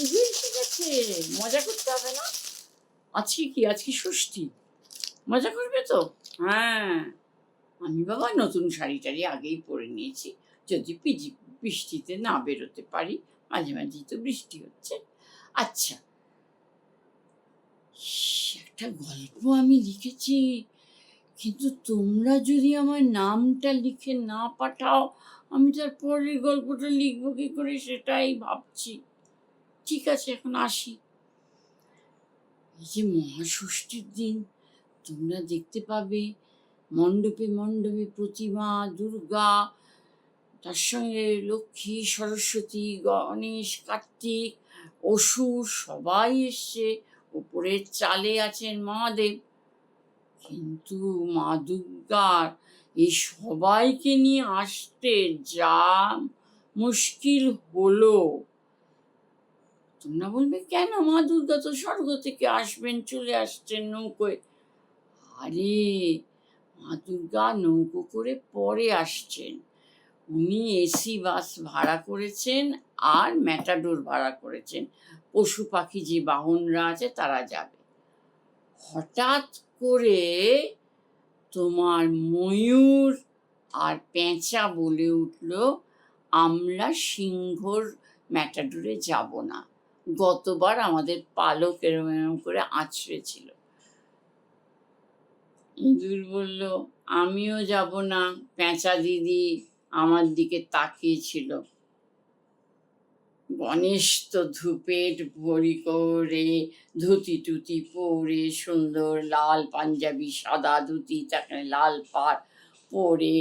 এসে গেছে মজা করতে হবে না? আজকে কি? আজকে ষষ্ঠী। মজা করবে তো? হ্যাঁ। আমি বাবা নতুন শাড়ি টাড়ি আগেই পরে নিয়েছি। যদি পিজি, বৃষ্টিতে না বেরোতে পারি, মাঝে মাঝেই তো বৃষ্টি হচ্ছে। আচ্ছা। একটা গল্প আমি লিখেছি। কিন্তু তোমরা যদি আমার নামটা লিখে না পাঠাও, আমি তার পরের গল্পটা লিখব কি করে? সেটাই ভাবছি। ঠিক আছে, এখন আসি। এই যে মহাষষ্ঠীর দিন, তোমরা দেখতে পাবে মণ্ডপে মণ্ডপে প্রতিমা, দুর্গা, তার সঙ্গে লক্ষ্মী, সরস্বতী, গণেশ, কার্তিক, অসুর, সবাই এসছে। উপরের চালে আছেন মহাদেব। কিন্তু মা দুর্গার এই সবাইকে নিয়ে আসতে যা মুশকিল হলো। তোমরা বলবে, কেন মা দুর্গা তো স্বর্গ থেকে আসবেন, চলে আসছেন নৌকোয়? আরে, মা দুর্গা নৌকো করে পরে আসছেন। উনি এসি বাস ভাড়া করেছেন আর ম্যাটাডোর ভাড়া করেছেন। পশু পাখি যে বাহনরা আছে, তারা যাবে। হঠাৎ করে তোমার ময়ূর আর পেঁচা বলে উঠল, আমরা সিংহর ম্যাটাডোরে যাব না। গতবার আমাদের পালক এরম এরম করে আছড়েছিল ইঁদুর বলল, আমিও যাব না, পেঁচা দিদি আমার দিকে তাকিয়েছিল গণেশ তো ধূপের বড়ি করে ধুতি টুতি পরে, সুন্দর লাল পাঞ্জাবি, সাদা ধুতি, তাকে লাল পাড় পরে,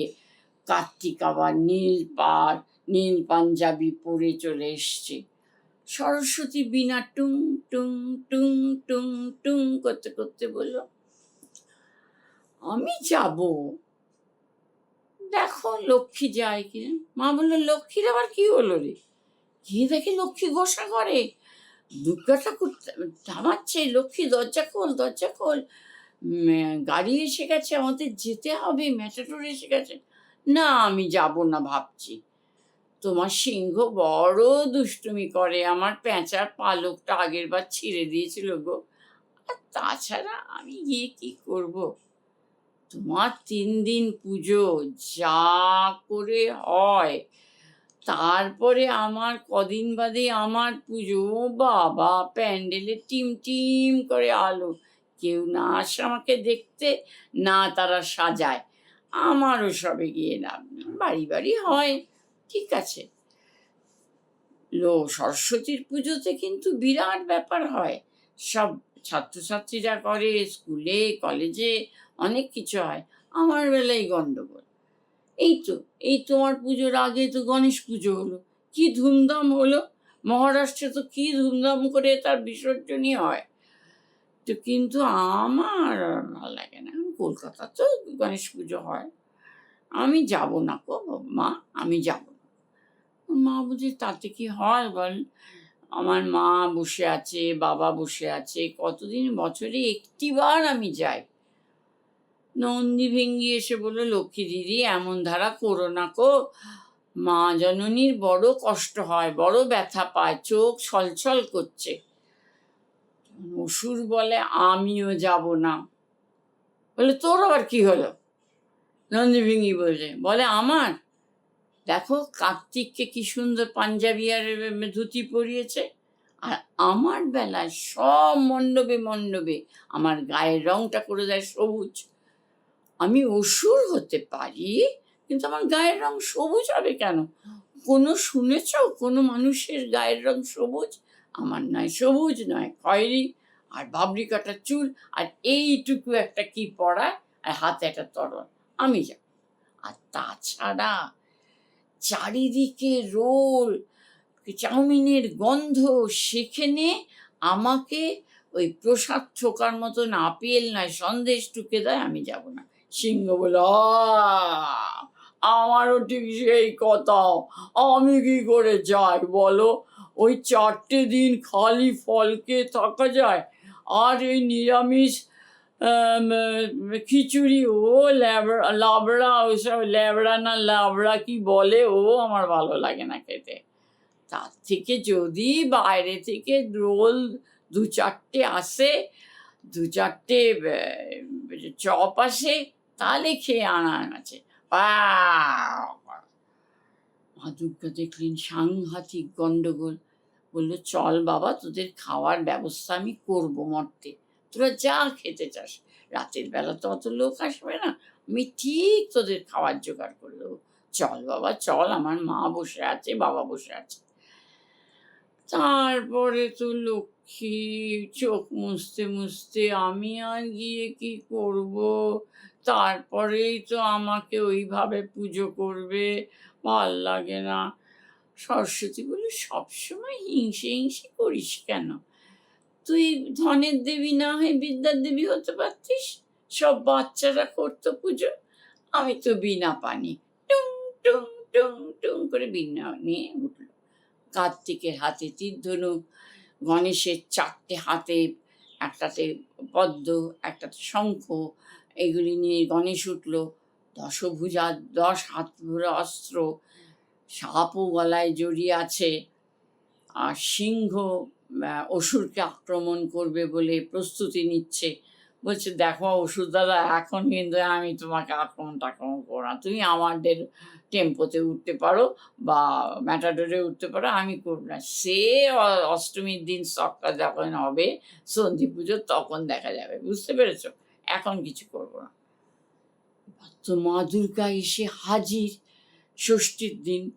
কার্তিক আবার নীল পাড়, নীল পাঞ্জাবি পরে চলে এসছে। সরস্বতী বিনা টুং টুং টুং টুং টুং করতে করতে বলল, আমি যাব। দেখো লক্ষ্মী যায় কিনা। মা বলল, লক্ষ্মীর আবার কি হলো রে? গিয়ে দেখি লক্ষ্মী গোসা করে। দুর্গা ঠাকুর থামাচ্ছে, লক্ষ্মী দরজা খোল দরজা খোল। গাড়ি এসে গেছে, আমাদের যেতে হবে ম্যাটাডোর এসে গেছে। না, আমি যাব না ভাবছি। তোমার সিংহ বড় দুষ্টুমি করে। আমার পেঁচার পালকটা আগের বার ছিঁড়ে দিয়েছিল গো। আর তাছাড়া আমি গিয়ে কি করব? তোমার তিন দিন পুজো যা করে হয়, তারপরে আমার কদিন বাদে আমার পুজো। বাবা, প্যান্ডেলে টিম টিম করে আলো। কেউ না আসে আমাকে দেখতে, না তারা সাজায়। আমারও সবে গিয়ে লাভ বাড়ি বাড়ি হয়। ঠিক আছে। লো, সরস্বতীর পুজোতে কিন্তু বিরাট ব্যাপার হয়। সব ছাত্রছাত্রীরা করে, স্কুলে, কলেজে অনেক কিছু হয়। আমার বেলায় গন্ডগোল। এই তো, এই তোমার পুজোর আগে তো গণেশ পুজো হলো। কি ধুমধাম হলো? মহারাষ্ট্রে তো কি ধুমধাম করে তার বিসর্জনই হয়। তো কিন্তু আমার ভালো লাগে না। কলকাতা তো গণেশ পুজো হয়। আমি যাব না গো মা, আমি যাব। মা বুঝি তাতে কি হয় বল? আমার মা বসে আছে, বাবা বসে আছে, কতদিন, বছরে একটিবার আমি যাই। নন্দী ভেঙ্গি এসে বলল, লক্ষ্মী দিদি, এমন ধারা করো না কো। মা জননীর বড় কষ্ট হয়, বড় ব্যথা পায়, চোখ ছলছল করছে। অসুর বলে, আমিও যাব না। বলে তোর আবার কি হলো? নন্দী ভেঙ্গি বলছে, বলে, আমার দেখো কার্তিককে কি সুন্দর পাঞ্জাবি আর ধুতি পরিয়েছে। আর আমার বেলায় সব মণ্ডপে মণ্ডপে আমার গায়ের রংটা করে দেয় সবুজ। আমি অসুর হতে পারি, কিন্তু আমার গায়ের রং সবুজ হবে কেন? কোনো শুনেছ? কোনো মানুষের গায়ের রং সবুজ? আমার নয় সবুজ, নয় খয়েরি আর বাবরি কাটার চুল আর এইটুকু একটা কি পড়ায়? আর হাতে একটা তরল। আমি যাব। আর তাছাড়া চারিদিকে রোল চাউমিনের গন্ধ সেখানে আমাকে ওই প্রসাদ ঠোকার মতন আপেল নয় সন্দেশ টুকে দেয় আমি যাব না। সিংহ বলে "আহ, আমারও ঠিক সেই কথা। আমি কি করে যাই বলো? ওই চারটে দিন খালি ফলকে থাকা যায়। আর এই নিরামিষ খিচুড়ি ও ল্যাবড়া লাবড়া ওইসব ল্যাবড়া না লাবড়া কি বলে ও আমার ভালো লাগে না খেতে তার থেকে যদি বাইরে থেকে রোল দু চারটে আসে দু চারটে চপ আসে তাহলে খেয়ে আনা আছে! মা দুর্গা দেখলেন সাংঘাতিক গন্ডগোল বলল চল বাবা তোদের খাওয়ার ব্যবস্থা আমি করব মর্তে তোরা যা খেতে চাস। রাতের বেলা তো অত লোক আসবে না। আমি ঠিক তোদের খাওয়ার জোগাড় করে দেবো। চল বাবা, চল, আমার মা বসে আছে, বাবা বসে আছে। তারপরে তো লক্ষ্মী চোখ মুছতে মুছতে আমি আর গিয়ে কি করব? তারপরেই তো আমাকে ওইভাবে পুজো করবে, ভালো লাগে না। সরস্বতী বলে সবসময় হিংসে হিংসে করিস কেন? তুই ধনের দেবী না হয়ে বিদ্যার দেবী হতে পারতিস? সব বাচ্চারা করতো পুজো। আমি তো বিনা পানি। টুং টুং টুং টুং করে বিনা নিয়ে উঠল। কার্তিকের হাতে তীর ধনুক গণেশের চারটে হাতে একটাতে পদ্ম, একটাতে শঙ্খ, এগুলি নিয়ে গণেশ উঠল। দশভুজা, দশ হাত ভরে অস্ত্র, সাপও গলায় জড়িয়ে আছে। আর সিংহ অসুরকে আক্রমণ করবে বলে প্রস্তুতি নিচ্ছে। বলছে, দেখো অসুর দাদা, এখন কিন্তু আমি তোমাকে আক্রমণ টাক্রমণ করো না। তুমি আমাদের টেম্পোতে উঠতে পারো বা ম্যাটাডোরে উঠতে পারো, আমি করব না। সে অষ্টমীর দিন সক্কা যখন হবে, সন্ধি পুজো, তখন দেখা যাবে। বুঝতে পেরেছ? এখন কিছু করব না। তো মা দুর্গা এসে হাজির। ষষ্ঠীর দিন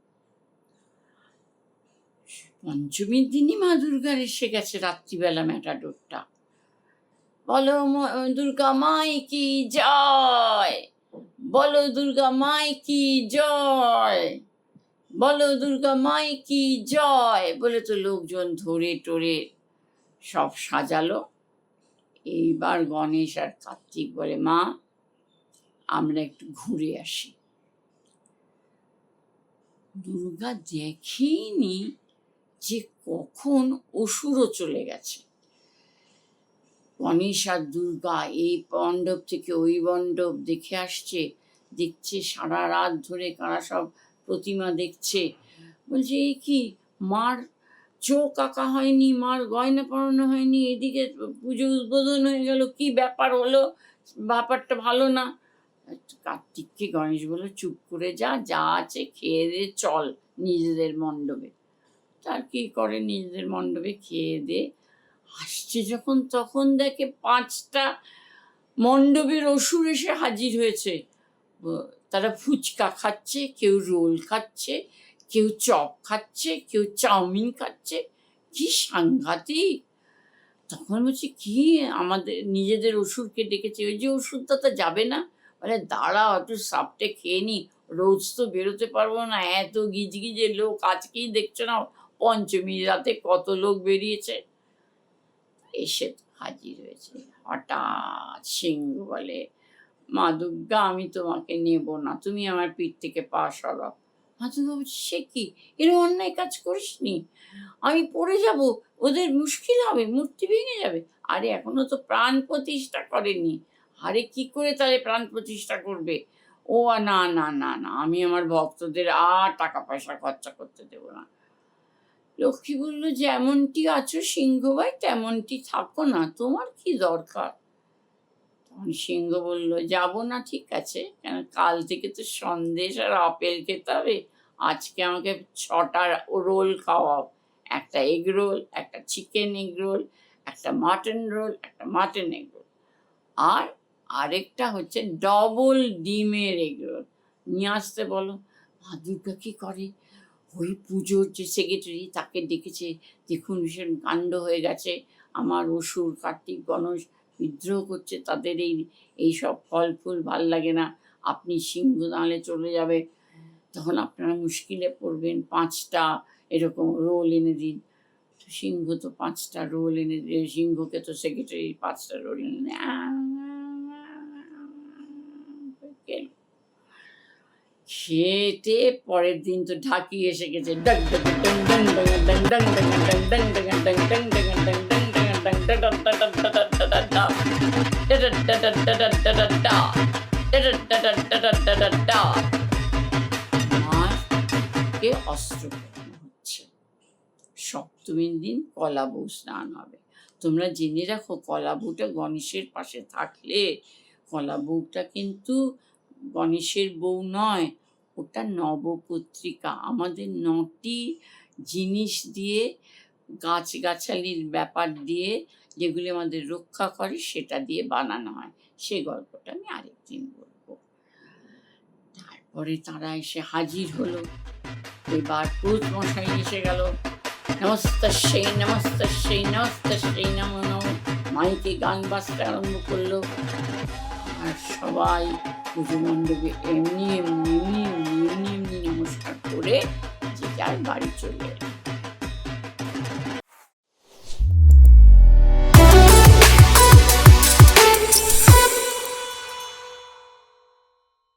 পঞ্চমীর দিনই মা দুর্গার এসে গেছে রাত্রিবেলা ম্যাটাডোরটা। বলো দুর্গা মাই কি জয়? বলো দুর্গা মাই কি জয়? বলো দুর্গা মাই কি জয়? বলে তো লোকজন ধরে টরে সব সাজালো। এইবার গণেশ আর কার্তিক বলে, মা, আমরা একটু ঘুরে আসি। দুর্গা দেখেনি। যে কখন অসুরও চলে গেছে। গণেশ আর দুর্গা এই মণ্ডপ থেকে ওই মণ্ডপ দেখে আসছে, দেখছে সারা রাত ধরে কারা সব প্রতিমা দেখছে। বলছে এই কি, মার চোখ আঁকা হয়নি, মার গয়না পরানো হয়নি, এদিকে পুজো উদ্বোধন হয়ে গেল, কি ব্যাপার হলো? ব্যাপারটা ভালো না। কার্তিককে গণেশ বলে চুপ করে যা যা আছে, খেয়ে দে, চল নিজেদের মণ্ডপে। তার কি করে নিজেদের মণ্ডপে খেয়ে দে আসছে যখন, তখন দেখে পাঁচটা মণ্ডপের অসুর এসে হাজির হয়েছে। তারা ফুচকা খাচ্ছে, কেউ রোল খাচ্ছে, কেউ চপ খাচ্ছে, কেউ চাউমিন খাচ্ছে। কি সাংঘাতিক! তখন বলছি, কি আমাদের, নিজেদের অসুরকে ডেকেছে? ওই যে ওষুধটা তো যাবে না? বলে, দাঁড়া, একটু সাপটে খেয়ে নি। রোজ তো বেরোতে পারব না। এত গিজগিজে লোক, আজকেই দেখছ না পঞ্চমী রাতে কত লোক বেরিয়েছে? এসে হাজির হয়েছে। হঠাৎ সিংহ বলে, মা দুর্গা, আমি তোমাকে নেব না। তুমি আমার পিঠ থেকে পা সরাও। মা দুর্গা সে কি? এরকম অন্যায় কাজ করিসনি? আমি পড়ে যাব, ওদের মুশকিল হবে, মূর্তি ভেঙে যাবে। আরে, এখনও তো প্রাণ প্রতিষ্ঠা করেনি। আরে, কি করে তাহলে প্রাণ প্রতিষ্ঠা করবে? ও, না না না না, আমি আমার ভক্তদের আর টাকা পয়সা খরচা করতে দেবো না। লক্ষ্মী বলল, যেমনটি আছো সিংহ ভাই তেমনটি থাকো না, তোমার কি দরকার? সিংহ বলল, যাব না, ঠিক আছে, কেন কাল থেকে তো সন্দেশ আর আপেল খেতে হবে, আজকে আমাকে ছটা রোল খাওয়াও, একটা এগ রোল একটা চিকেন এগ রোল একটা মাটন রোল একটা মাটন এগ রোল আর আরেকটা হচ্ছে ডবল ডিমের এগ রোল নিয়ে আসতে বলো, মা দুর্গা কি করে? ওই পুজোর যে সেক্রেটারি তাকে ডেকেছে, দেখুন ভীষণ কাণ্ড হয়ে গেছে। আমার অসুর, কার্তিক, গণেশ বিদ্রোহ করছে, তাদের এই এই সব ফল ফুল ভালো লাগে না। আপনি সিংহ দাঁড়ে চলে যাবে। তখন আপনারা মুশকিলে পড়বেন, পাঁচটা এরকম রোল এনে দিন। সিংহ তো পাঁচটা রোল এনে সিংহকে তো সেক্রেটারি পাঁচটা রোল এনে খেটে পরের দিন তো ঢাকি এসে গেছে অস্ত্র হচ্ছে সপ্তমীর দিন কলাবু স্নান হবে তোমরা জেনে রাখো কলাবুটা গণেশের পাশে থাকলে কলাবুটা কিন্তু গণেশের বউ নয় ওটা নবপত্রিকা। আমাদের নটি জিনিস দিয়ে, গাছগাছালির ব্যাপার দিয়ে যেগুলি আমাদের রক্ষা করে, সেটা দিয়ে বানানো হয়। সে গল্পটা আমি আরেকদিন বলব। তারপরে তারা এসে হাজির হলো। এবার পুরুষ মশাই এসে গেল। নমস্ত সেই নমস্ত সেই নমস্ত সেই নম। মাইকে গান বাজতে আরম্ভ করল। আর সবাই পুজো মণ্ডপে এমনি এমনি এমনি করে যে যার বাড়ি চলে